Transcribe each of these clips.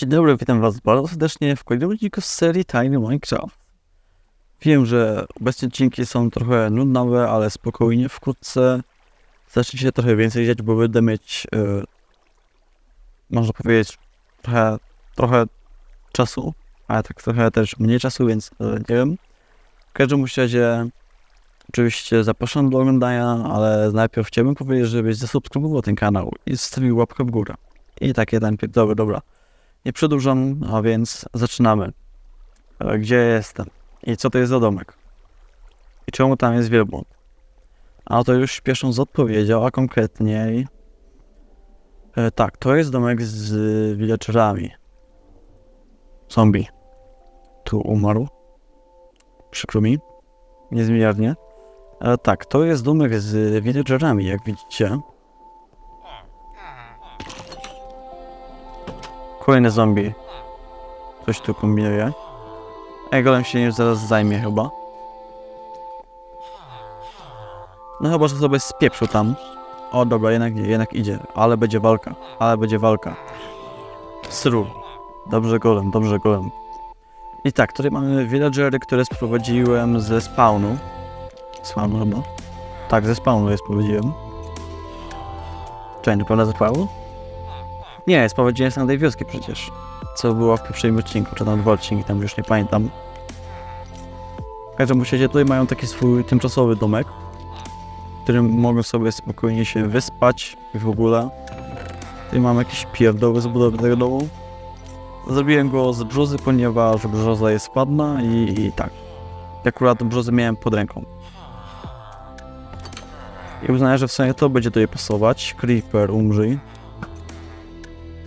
Dzień dobry, witam was bardzo serdecznie w kolejnym odcinku z serii Tiny Minecraft. Wiem, że obecnie odcinki są trochę nudnawe, ale spokojnie, wkrótce zacznie się trochę więcej dziać, bo będę mieć, e, można powiedzieć, trochę, trochę czasu, ale tak trochę też mniej czasu, więc e, nie wiem. W każdym razie oczywiście zapraszam do oglądania, ale najpierw chciałbym powiedzieć, żebyś zasubskrybował ten kanał i zostawił łapkę w górę. I takie tam dobra, dobra. Nie przedłużam, a więc zaczynamy. E, Gdzie jestem? I co to jest za domek? I czemu tam jest wielbłąd? A to już pierwszą z odpowiedzią, a konkretniej... E, tak, to jest domek z villagerami. Zombie. Tu umarł. Przykro mi. Niezmiernie. E, tak, to jest domek z villagerami, jak widzicie. Kolejny zombie. Coś tu kombinuje. Ej, golem się już zaraz zajmie chyba. No chyba, że sobie spieprzył tam. O dobra, jednak nie, jednak idzie. Ale będzie walka, ale będzie walka. Sru. Dobrze golem, dobrze golem. I tak, tutaj mamy villagery, które sprowadziłem ze spawnu. Spawnu chyba. Tak, ze spawnu je sprowadziłem. Czekaj, niepewne ze spawnu? Nie, sprowadziłem z tej wioski przecież. Co było w poprzednim odcinku, czy tam dwa odcinki, tam już nie pamiętam. W każdym razie tutaj mają taki swój tymczasowy domek, w którym mogą sobie spokojnie się wyspać i w ogóle. Tutaj mam jakieś pierdoły z tego domu. Zrobiłem go z brzozy, ponieważ brzoza jest ładna i, i tak. Akurat brzozę miałem pod ręką. I uznaję, że w sumie to będzie tutaj pasować. Creeper umrzyj.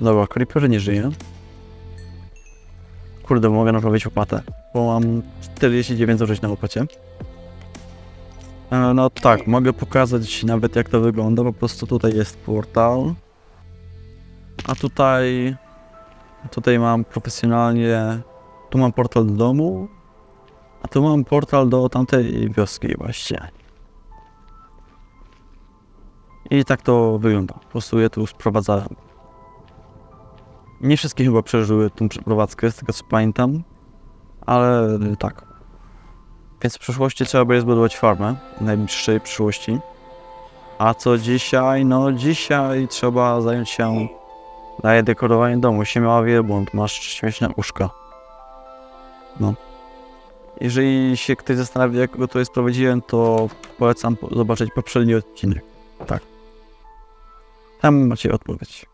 Dobra, Creeper nie żyje. Kurde, mogę naprawić łopatę, bo mam 49 zużyć na łopacie. E, No tak, mogę pokazać nawet jak to wygląda, po prostu tutaj jest portal. A tutaj... Tutaj mam profesjonalnie... Tu mam portal do domu, a tu mam portal do tamtej wioski właśnie. I tak to wygląda. Po prostu je tu sprowadzałem. Nie wszystkie chyba przeżyły tą przeprowadzkę, z tego co pamiętam, ale tak. Więc w przyszłości trzeba będzie zbudować farmę, w najbliższej przyszłości. A co dzisiaj? No dzisiaj trzeba zająć się daje dekorowaniem domu. Siemiała wielbłąd, masz śmieszne uszka. No. Jeżeli się ktoś zastanawia, jak go tutaj sprowadziłem, to polecam po- zobaczyć poprzedni odcinek. Tak. Tam macie odpowiedź.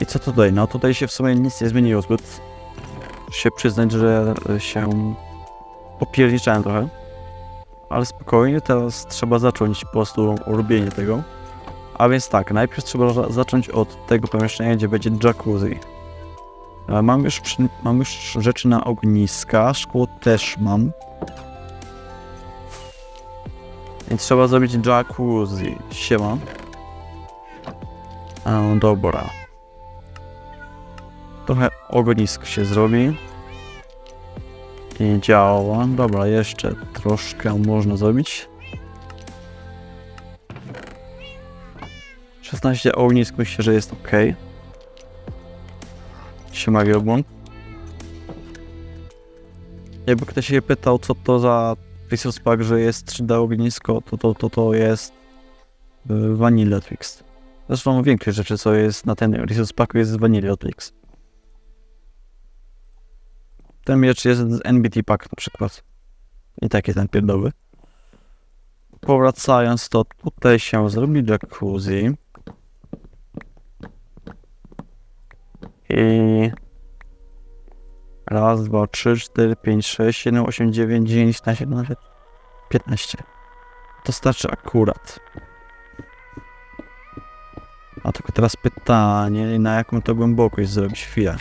I co tutaj? No tutaj się w sumie nic nie zmieniło zbyt. Muszę się przyznać, że się popierniczałem trochę. Ale spokojnie, teraz trzeba zacząć po prostu robienie tego. A więc tak, najpierw trzeba za- zacząć od tego pomieszczenia, gdzie będzie jacuzzi. E, Mam już, mam już rzeczy na ogniska, szkło też mam. Więc trzeba zrobić jacuzzi. Siema. E, dobra. Trochę ognisk się zrobi. I działa. Dobra, jeszcze troszkę można zrobić. 16 ognisk myślę, że jest ok. Siema wielbłąd. Jakby ktoś się pytał, co to za Resource Pack, że jest 3D ognisko, to to, to, to jest y, Vanilla Twix. Zresztą większość rzeczy, co jest na ten Resource Packu jest z Vanilla Twix. Ten miecz jest z NBT Pack na przykład. I taki ten pierdoły. Powracając, to tutaj się zrobi jacuzzi. I... Raz, dwa, trzy, cztery, pięć, sześć, siedem, osiem, dziewięć, dziesięć, na siedem, nawet piętnaście. To starczy akurat. A tylko teraz pytanie, na jaką to głębokość zrobić chwilę.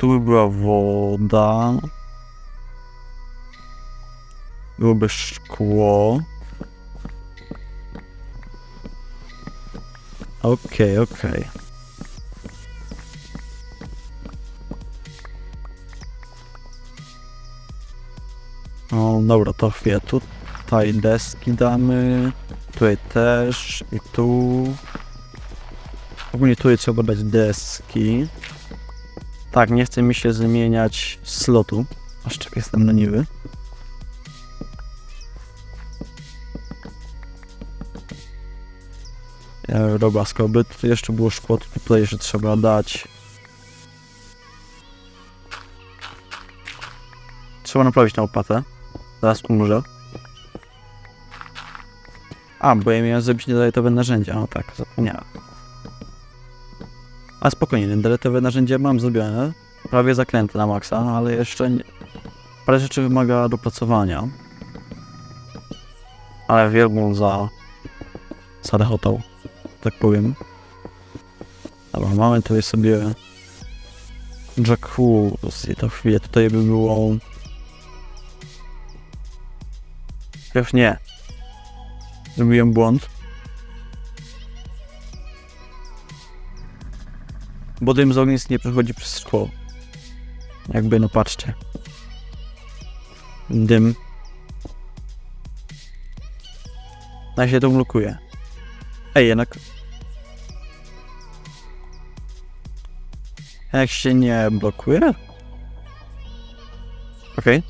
Tu by była woda. Byłoby szkło. Okej, okej. O, dobra, to chwilę. Tutaj deski damy. Tutaj też. I tu. Ogólnie tutaj trzeba dać deski. Tak, nie chce mi się zmieniać slotu. Aż czekaj, jestem leniwy. Dobra, skoro tutaj jeszcze było szkło, to tutaj jeszcze trzeba dać. Trzeba naprawić tę opłatę. Zaraz umrze. A, bo ja miałem zrobić niedaletowe narzędzia. No tak, zapomniałem. A spokojnie, niedaletowe narzędzie mam zrobione. Prawie zaklęte na maksa, ale jeszcze nie... Parę rzeczy wymaga dopracowania. Ale wielbłąd za... zarechotał, tak powiem. Dobra, mamy tutaj sobie... Jacuzzi, to chwilę, tutaj by było... Już nie. Zrobiłem błąd. Bo dym z ognisk nie przechodzi przez szkło. Jakby, no patrzcie. Dym. Na się to blokuje. Ej, jednak... Jak się nie blokuje? Okej.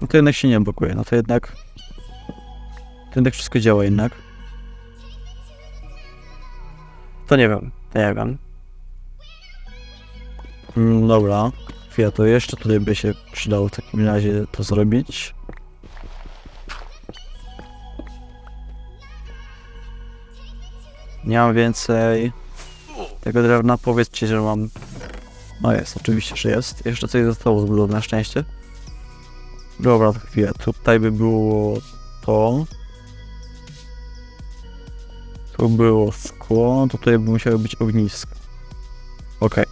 No to jednak się nie blokuje, no to jednak... To jednak wszystko działa jednak. To nie wiem, nie wiem. Mm, dobra, chwila, to jeszcze tutaj by się przydało w takim razie to zrobić. Nie mam więcej tego drewna, powiedzcie, że mam... No jest, oczywiście, że jest. Jeszcze coś zostało zbudowane na szczęście. Dobra, to tutaj by było to. Tu było szkło, tutaj by musiało być ognisko. Okej.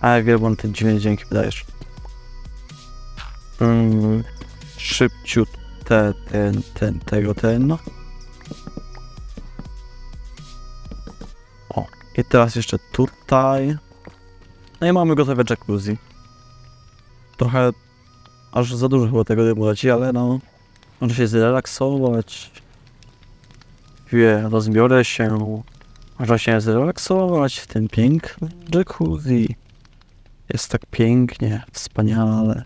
A wielbłąd, ty dziwne dźwięki wydajesz. Mm, szybciut te, ten, ten, tego, ten. O, i teraz jeszcze tutaj. No i mamy gotowe jacuzzi. Trochę aż za dużo chyba tego dymu leci, ale no może się zrelaksować. Wie, rozbiorę się. Można się zrelaksować w tym pięknym jacuzzi. Jest tak pięknie, wspaniale.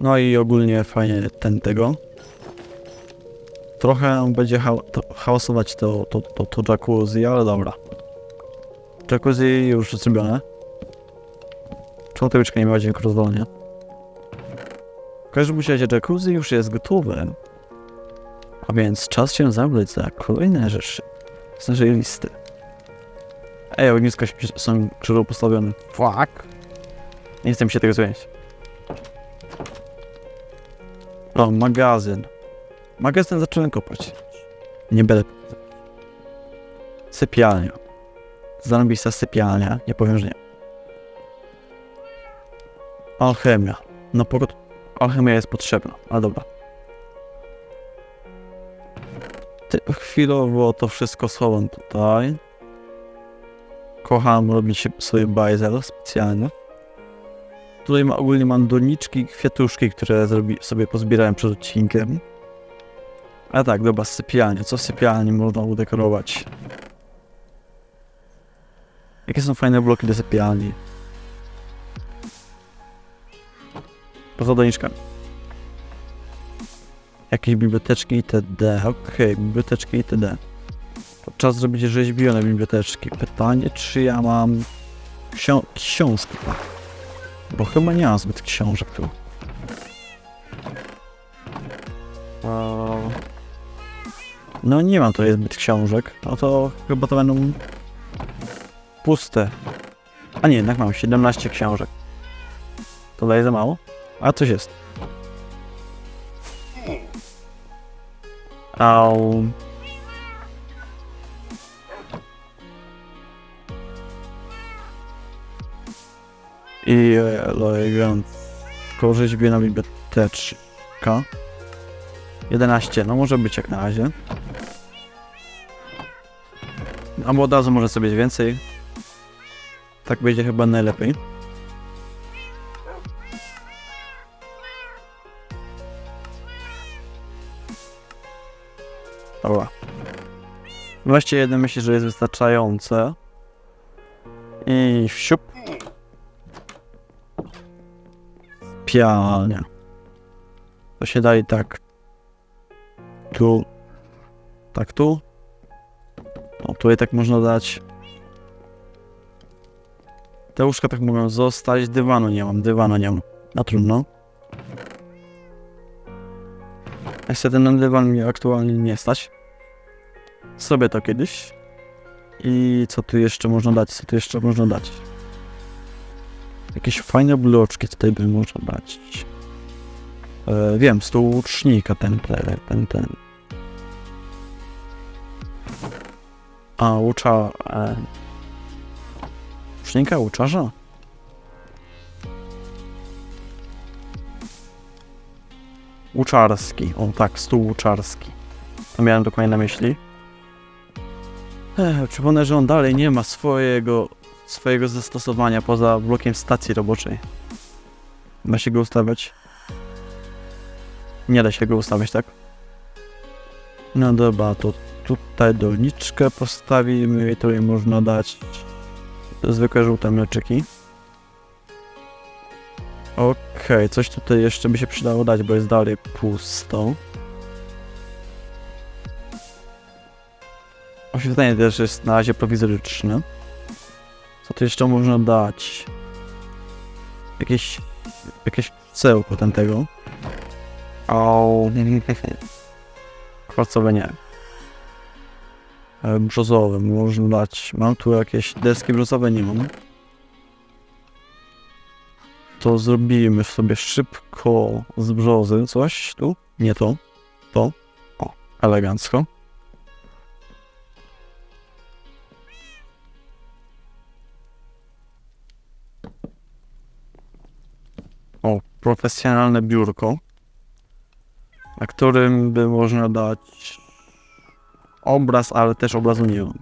No i ogólnie fajnie ten tego. Trochę będzie hał to, hałasować to, to, to, to jacuzzi, ale dobra. Jacuzzi już zrobione. Czemu tabliczka nie miała dźwięku rozwalenia? W każdym razie jacuzzi już jest gotowe. A więc czas się zabrać za kolejne rzeczy z naszej listy. Ej, ogniska są krzyżowo postawione. Fuck. Nie chcę mi się tego zmienić. O, magazyn. Magazyn zacząłem kopać. Nie będę. Sypialnia. Zarobista sypialnia, nie powiem, że nie. Alchemia. No po alchemia jest potrzebna, ale dobra. Chwilowo to wszystko schowam tutaj. Kocham robić sobie bajzel specjalny. Tutaj ma, ogólnie mam doniczki, kwiatuszki, które zrobi, sobie pozbierałem przed odcinkiem. A tak, dobra, sypialnia. Co sypialni można udekorować? Jakie są fajne bloki do sypialni? Poza doniczkami. Jakieś biblioteczki itd. Okej, biblioteczki itd. Czas zrobić rzeźbione biblioteczki. Pytanie, czy ja mam ksio książki? Bo chyba nie mam zbyt książek tu. No nie mam tutaj zbyt książek. No to chyba to będą puste. A nie, jednak mam 17 książek. To daje za mało? A coś jest. Au. I elegant. rzeźbie na biblioteczka. 11, no może być jak na razie. Albo od razu może sobie więcej. Tak będzie chyba najlepiej. 21 myślę, że jest wystarczające. I wsiup. Pialnia. To się daje tak. Tu. Tak tu. O, tutaj tak można dać. Te łóżka tak mogą zostać. Dywanu nie mam, dywanu nie mam. Na trudno. Niestety na dywan mnie aktualnie nie stać. Sobie to kiedyś. I co tu jeszcze można dać? Co tu jeszcze można dać? Jakieś fajne bloczki tutaj by można dać. E, wiem, stół łucznika, ten, ten, ten. A, łucza... E, łucznika, łuczarza? Łuczarski, o tak, stół łuczarski. To miałem dokładnie na myśli. Przypomnę, że on dalej nie ma swojego, swojego zastosowania poza blokiem stacji roboczej. Da się go ustawiać? Nie da się go ustawiać, tak? No dobra, to tutaj doniczkę postawimy i tutaj można dać zwykłe żółte mleczyki. Okej, coś tutaj jeszcze by się przydało dać, bo jest dalej pusto. Oświetlenie też jest na razie prowizoryczne. Co tu jeszcze można dać? Jakieś... Jakieś cełko ten tego. O, Kwarcowe nie. E, Brzozowe można dać. Mam tu jakieś deski brzozowe, nie mam. To zrobimy sobie szybko z brzozy coś tu. Nie to. To. O, elegancko. Profesjonalne biurko, na którym by można dać obraz, ale też obrazu nie mam.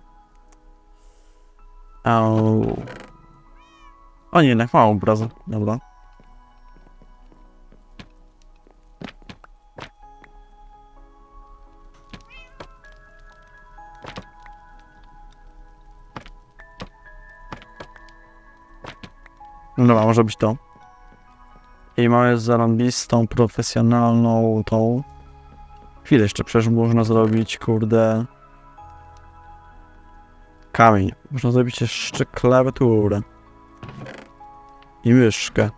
Au. O nie, jednak mam obraz, dobra. No może być to. I mamy zarąbistą, profesjonalną tą. Chwilę jeszcze, przecież można zrobić, kurde... Kamień. Można zrobić jeszcze klawiaturę. I myszkę.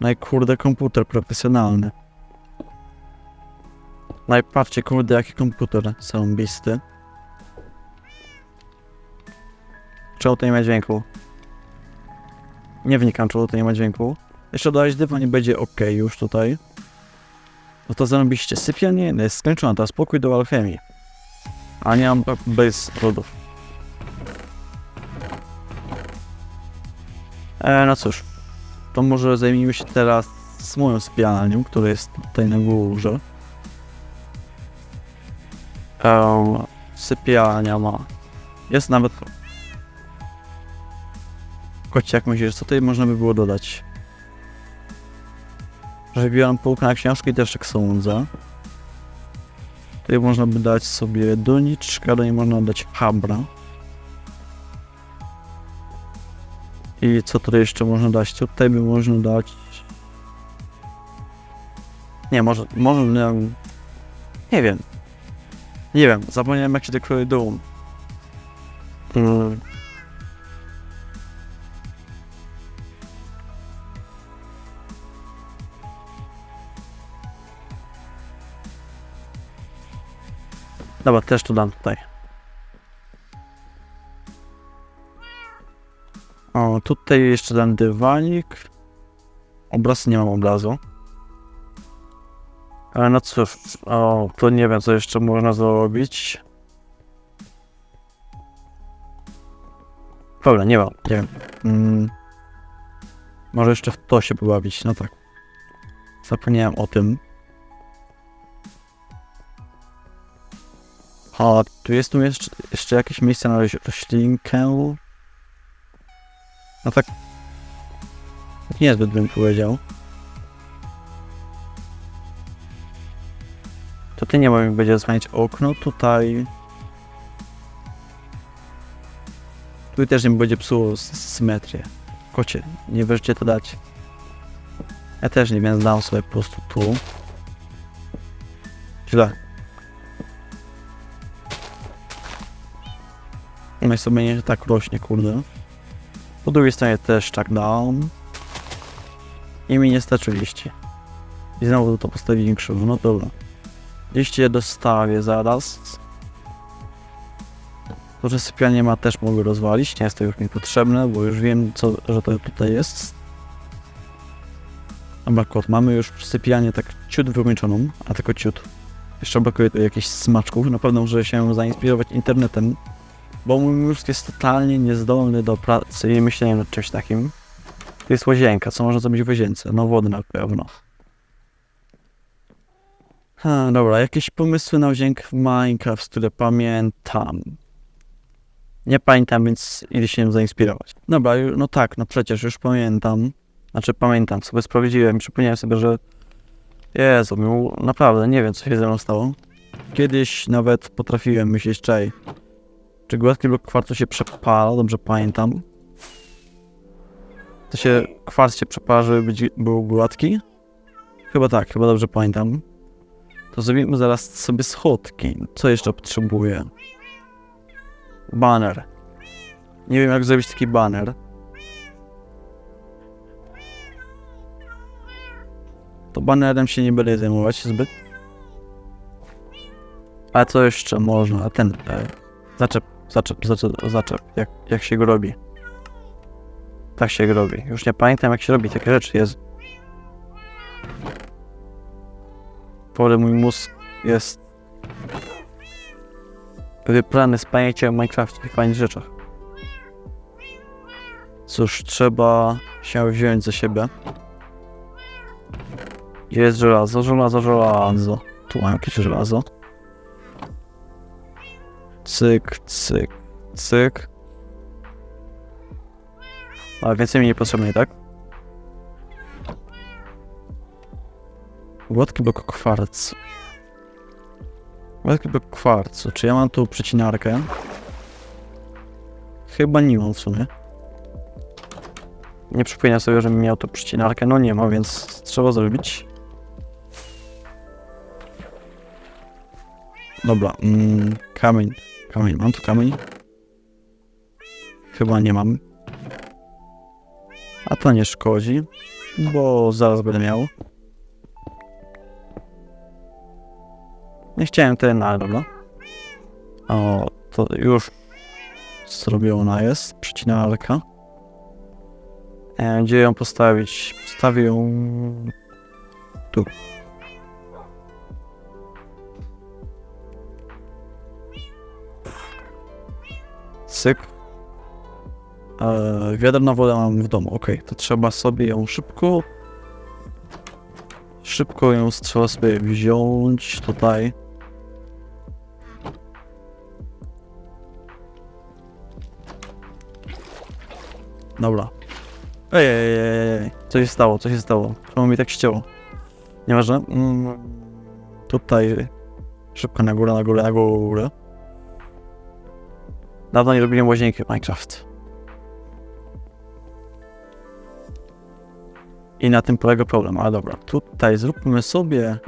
No komputer profesjonalny. No kurde, jaki komputer zarąbisty. Czemu to nie ma dźwięku? Nie wnikam, czemu to nie ma dźwięku. Jeszcze dodać dywan i będzie ok już tutaj. No to zarobiście sypialnie no jest skończona, teraz spokój do alchemii. A nie mam bez rodów. E, no cóż, to może zajmijmy się teraz z moją sypialnią, która jest tutaj na górze. Um, sypialnia ma. Jest nawet. Kocie, jak myślisz, co tutaj można by było dodać? Biorę półkę na książki też tak sądzę. Tutaj można by dać sobie doniczkę, do niej można dać habra. I co tutaj jeszcze można dać? Tutaj by można dać... Nie, może, może, nie. Nie wiem. Nie wiem, zapomniałem jak się dekoruje dom. Hmm. Dobra, też to dam tutaj. O, tutaj jeszcze dam dywanik. Obraz nie mam obrazu. Ale no cóż, o, to nie wiem, co jeszcze można zrobić. Dobra, nie mam, nie wiem. Mm. Może jeszcze w to się pobawić, no tak. Zapomniałem o tym. A tu jest tu jeszcze, jeszcze jakieś miejsce na roś- roślinkę. No tak. tak Niezbyt bym powiedział. Tutaj nie wiem, jak będzie zasłaniać okno. Tutaj Tu też nie będzie psuło symetrię. Kocie, nie wreszcie to dać. Ja też nie, więc dam sobie po prostu tu. Źle. No i sobie nie tak rośnie, kurde. Po drugiej stronie też tak dam. I mi nie starczy liści. I znowu to postawiłem krzywo, no dobra. Liście dostawię zaraz. To, że sypialnie ma też mogę rozwalić, nie jest to już mi potrzebne, bo już wiem, co, że to tutaj jest. Dobra, kot, mamy już sypialnię tak ciut wykończoną, a tylko ciut. Jeszcze brakuje tu jakichś smaczków, na pewno muszę się zainspirować internetem, bo mój mózg jest totalnie niezdolny do pracy i myślenia nad czymś takim. To jest łazienka, co można zrobić w łazience? No wodna pewno. Ha, dobra, jakieś pomysły na łazienkę w Minecraft, które pamiętam. Nie pamiętam, więc idę się zainspirować. Dobra, no tak, no przecież już pamiętam. Znaczy pamiętam, sobie sprawdziłem, przypomniałem sobie, że Jezu, mił- naprawdę nie wiem, co się ze mną stało. Kiedyś nawet potrafiłem myśleć, czej, czy gładki blok kwarcu się przepala, dobrze pamiętam. To się, kwarc się przepala, żeby być, był gładki? Chyba tak, chyba dobrze pamiętam. To zrobimy zaraz sobie schodki. Co jeszcze potrzebuję? Banner. Nie wiem jak zrobić taki banner. To banerem się nie będę zajmować zbyt. A co jeszcze można? A ten... E, zaczep, zaczep, zaczep, zaczep. Jak, jak się go robi? Tak się go robi. Już nie pamiętam jak się robi takie rzeczy. Jest. Pole mój mózg jest wyprany z pamięci o Minecrafcie i fajnych rzeczach. Cóż, trzeba się wziąć za siebie. Jest żelazo, żelazo, żelazo. Tu mam jakieś żelazo. Cyk, cyk, cyk. Ale więcej mi nie potrzebne, tak? Gładki blok kwarcu. Gładki blok kwarcu. Czy ja mam tu przecinarkę? Chyba nie mam w sumie. Nie przypominam sobie, żebym miał tu przecinarkę. No nie ma, więc trzeba zrobić. Dobra, mm, kamień. Kamień, mam tu kamień? Chyba nie mam. A to nie szkodzi, bo zaraz będę miał. Nie chciałem tyle, ale dobra. O, to już zrobiona jest, przecinarka. E, Gdzie ją postawić? Postawię ją tu. Syk. E, wiaderna woda mam w domu, ok. To trzeba sobie ją szybko... Szybko ją trzeba sobie wziąć tutaj. Dobra. Ej, ej, ej, ej, co się stało, co się stało? Czemu mi tak ścięło? Nieważne. Mm, tutaj szybko na górę, na górę, na górę. Dawno nie robiłem łazienki Minecraft. I na tym polega problem, ale dobra. Tutaj zróbmy sobie...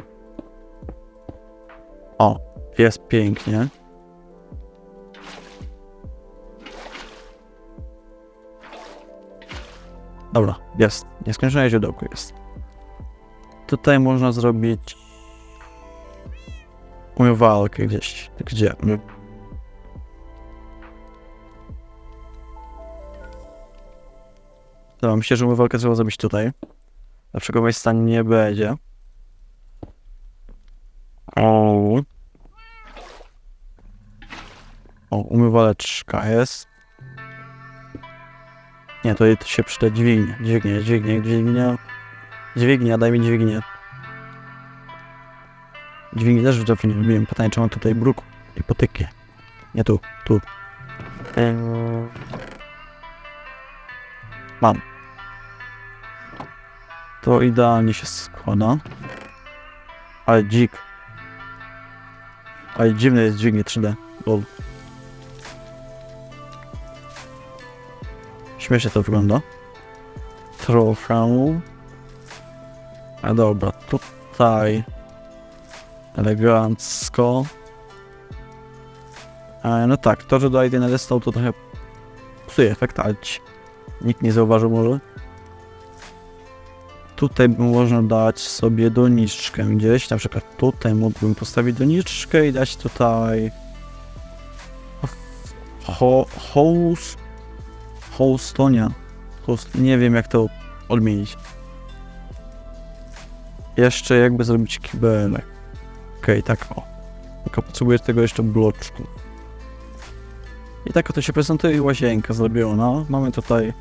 O, jest pięknie. Dobra, jest. Nieskończone źródełko jest. Tutaj można zrobić... Umywalkę gdzieś. Gdzie? Myślę, że umywalkę trzeba zrobić tutaj. Lepszego miejsca nie będzie. O. O, umywaleczka jest. Nie, to się przyda dźwignia, dźwignia, dźwignia, dźwignia. Dźwignia, daj mi dźwignię. Dźwigni też w nie lubiłem. Pytanie, czy mam tutaj bruk i potyki. Nie tu, tu. Mam. To idealnie się składa. Ale dzik. Ale dziwne jest dźwignie 3D. Lol. Śmiesznie to wygląda. Trochę. A dobra, tutaj elegancko. E, no tak, to, że do ID narystał to trochę psuje efekt, ale nikt nie zauważył może. Tutaj można dać sobie doniczkę gdzieś, na przykład tutaj mógłbym postawić doniczkę i dać tutaj ho, host, host, nie wiem jak to odmienić. Jeszcze jakby zrobić kibelek. Okej, tak o. Tylko potrzebuję tego jeszcze bloczku. I tak oto się prezentuje łazienka zrobiona. Mamy tutaj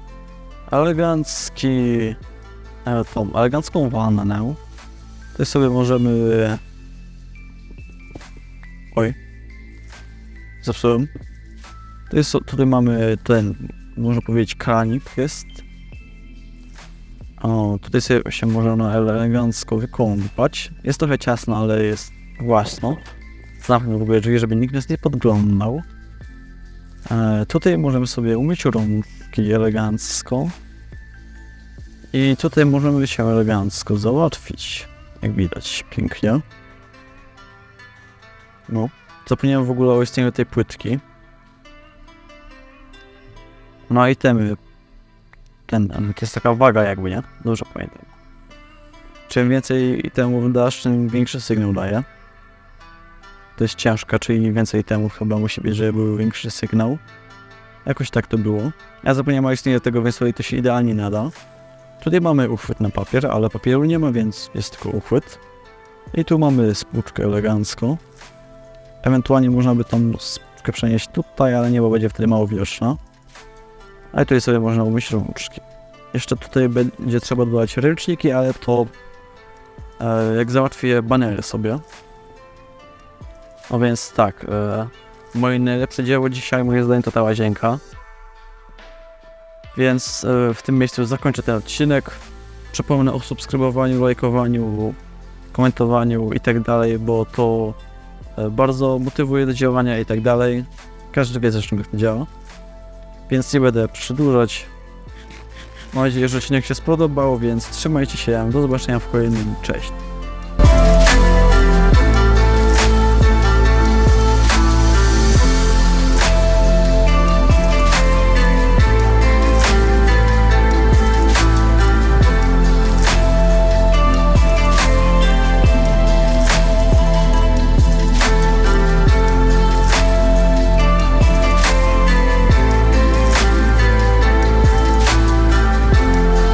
elegancki, tą elegancką wannę. Tutaj sobie możemy... Oj. Zepsułem. To jest, tutaj mamy ten, można powiedzieć, kranik jest. O, tutaj sobie się można elegancko wykąpać. Jest trochę ciasno, ale jest własno. Zamknę w ogóle drzwi, żeby nikt nas nie podglądał. E, tutaj możemy sobie umyć rączki elegancko. I tutaj możemy się elegancko załatwić. Jak widać, pięknie. No. Zapomniałem w ogóle o istnieniu tej płytki. No i. Ten, to jest taka waga jakby, nie? Dobrze pamiętam. Czym więcej itemów dasz, tym większy sygnał daje. To jest ciężka, czyli więcej itemów chyba musi być, żeby był większy sygnał. Jakoś tak to było. Ja zapomniałem o istnieniu tego, więc to się idealnie nada. Tutaj mamy uchwyt na papier, ale papieru nie ma, więc jest tylko uchwyt. I tu mamy spłuczkę elegancko. Ewentualnie można by tą spłuczkę przenieść tutaj, ale nie, bo będzie wtedy mało widoczna. Ale tutaj sobie można umyć rączki. Jeszcze tutaj będzie trzeba dodać ręczniki, ale to e, jak załatwię banery sobie. No więc tak, e, moje najlepsze dzieło dzisiaj, moje zdaniem, to ta łazienka. Więc e, w tym miejscu zakończę ten odcinek. Przypomnę o subskrybowaniu, lajkowaniu, komentowaniu i tak dalej, bo to e, bardzo motywuje do działania i tak dalej. Każdy wie zresztą jak to działa. Więc nie będę przedłużać. Mam nadzieję, że odcinek się spodobał, więc trzymajcie się. Do zobaczenia w kolejnym. Cześć.